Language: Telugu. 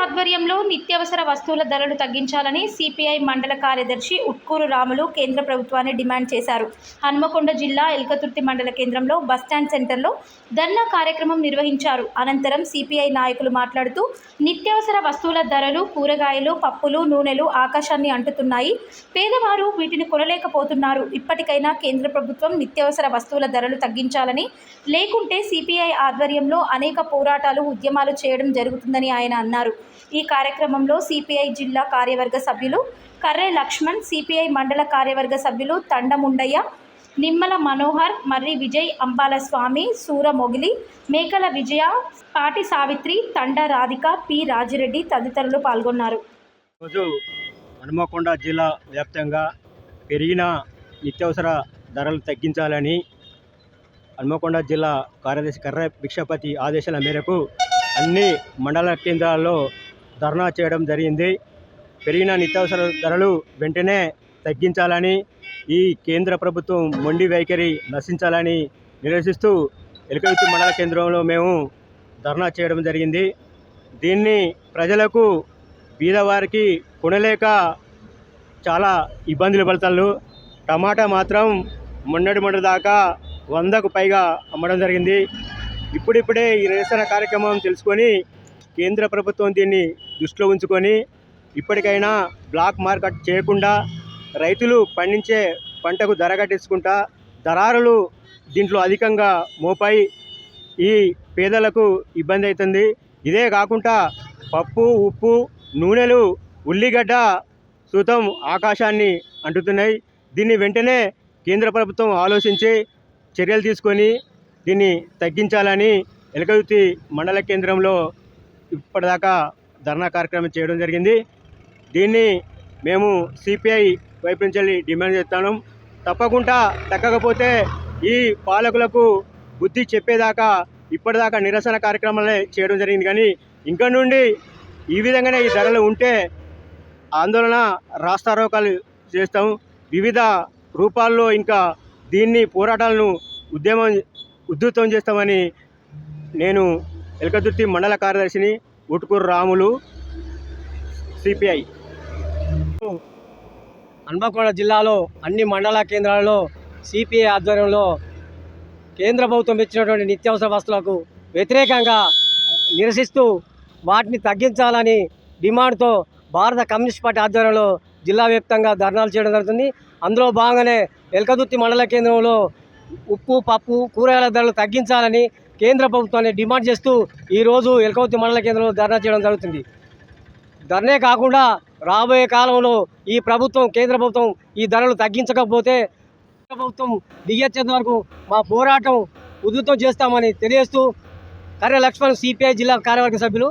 ఆధ్వర్యంలో నిత్యావసర వస్తువుల ధరలు తగ్గించాలని సిపిఐ మండల కార్యదర్శి ఉట్కూరు రాములు కేంద్ర ప్రభుత్వాన్ని డిమాండ్ చేశారు. హన్మకొండ జిల్లా ఎల్కతుర్తి మండల కేంద్రంలో బస్టాండ్ సెంటర్లో ధర్నా కార్యక్రమం నిర్వహించారు. అనంతరం సిపిఐ నాయకులు మాట్లాడుతూ నిత్యావసర వస్తువుల ధరలు కూరగాయలు పప్పులు నూనెలు ఆకాశాన్ని అంటుతున్నాయి. పేదవారు వీటిని కొనలేకపోతున్నారు. ఇప్పటికైనా కేంద్ర ప్రభుత్వం నిత్యావసర వస్తువుల ధరలు తగ్గించాలని లేకుంటే సిపిఐ ఆధ్వర్యంలో అనేక పోరాటాలు ఉద్యమాలు చేయడం జరుగుతుందని ఆయన అన్నారు. ఈ కార్యక్రమంలో సిపిఐ జిల్లా కార్యవర్గ సభ్యులు కర్రే లక్ష్మణ్ సిపిఐ మండల కార్యవర్గ సభ్యులు తండముండయ్య నిమ్మల మనోహర్ మర్రి విజయ్ అంబాల స్వామి సూర మొగిలి మేకల విజయ పాటి సావిత్రి తండ రాధిక పి రాజిరెడ్డి తదితరులు పాల్గొన్నారు. రోజు హనుమకొండ జిల్లా వ్యాప్తంగా పెరిగిన నిత్యావసర ధరలు తగ్గించాలని హనుమకొండ జిల్లా కార్యదర్శి కర్ర భిక్షపతి ఆదేశాల మేరకు అన్ని మండల కేంద్రాల్లో ధర్నా చేయడం జరిగింది. పెరిగిన నిత్యావసర ధరలు వెంటనే తగ్గించాలని ఈ కేంద్ర ప్రభుత్వం మొండి వైఖరి నశించాలని నిరసిస్తూ ఎలుకవిత్తి మండల కేంద్రంలో మేము ధర్నా చేయడం జరిగింది. దీన్ని ప్రజలకు బీదవారికి కొనలేక చాలా ఇబ్బందులు పడతారు. టమాటా మాత్రం మొన్నటి మొన్నటి దాకా వందకు పైగా అమ్మడం జరిగింది. ఇప్పుడిప్పుడే ఈ నిరసన కార్యక్రమం తెలుసుకొని కేంద్ర ప్రభుత్వం దీన్ని దృష్టిలో ఉంచుకొని ఇప్పటికైనా బ్లాక్ మార్కెట్ చేయకుండా రైతులు పండించే పంటకు ధర కట్టించుకుంటా దరారులు దీంట్లో అధికంగా మోపాయి ఈ పేదలకు ఇబ్బంది అవుతుంది. ఇదే కాకుండా పప్పు ఉప్పు నూనెలు ఉల్లిగడ్డ సూతం ఆకాశాన్ని అంటుతున్నాయి. దీన్ని వెంటనే కేంద్ర ప్రభుత్వం ఆలోచించి చర్యలు తీసుకొని దీన్ని తగ్గించాలని ఎలకదుర్తి మండల కేంద్రంలో ఇప్పటిదాకా ధర్నా కార్యక్రమం చేయడం జరిగింది. దీన్ని మేము సిపిఐ వైపు నుంచి వెళ్ళి డిమాండ్ చేస్తాను. తప్పకుండా తగ్గకపోతే ఈ పాలకులకు బుద్ధి చెప్పేదాకా ఇప్పటిదాకా నిరసన కార్యక్రమాలే చేయడం జరిగింది. కానీ ఇంకా నుండి ఈ విధంగానే ఈ ధరలు ఉంటే ఆందోళన రాస్తారోకాలు చేస్తాం. వివిధ రూపాల్లో ఇంకా దీన్ని పోరాటాలను ఉద్యమం ఉద్ధృతం చేస్తామని నేను ఎలకదుర్తి మండల కార్యదర్శిని ఉటుకూరు రాములు సిపిఐ. హన్మకొండ జిల్లాలో అన్ని మండల కేంద్రాలలో సిపిఐ ఆధ్వర్యంలో కేంద్ర ప్రభుత్వం ఇచ్చినటువంటి నిత్యావసర వస్తువులకు వ్యతిరేకంగా నిరసిస్తూ వాటిని తగ్గించాలని డిమాండ్తో భారత కమ్యూనిస్ట్ పార్టీ ఆధ్వర్యంలో జిల్లా వ్యాప్తంగా ధర్నాలు చేయడం జరుగుతుంది. అందులో భాగంగానే ఎల్కదుర్తి మండల కేంద్రంలో ఉప్పు పప్పు కూరగాయల ధరలు తగ్గించాలని కేంద్ర ప్రభుత్వాన్ని డిమాండ్ చేస్తూ ఈరోజు ఎలకవతి మండల కేంద్రంలో ధర్నా చేయడం జరుగుతుంది. ధర్నే కాకుండా రాబోయే కాలంలో ఈ ప్రభుత్వం కేంద్ర ప్రభుత్వం ఈ ధరలు తగ్గించకపోతే కేంద్ర ప్రభుత్వం దిగచ్చేంత వరకు మా పోరాటం ఉధృతం చేస్తామని తెలియజేస్తూ కర్ర లక్ష్మణ్ సిపిఐ జిల్లా కార్యవర్గ సభ్యులు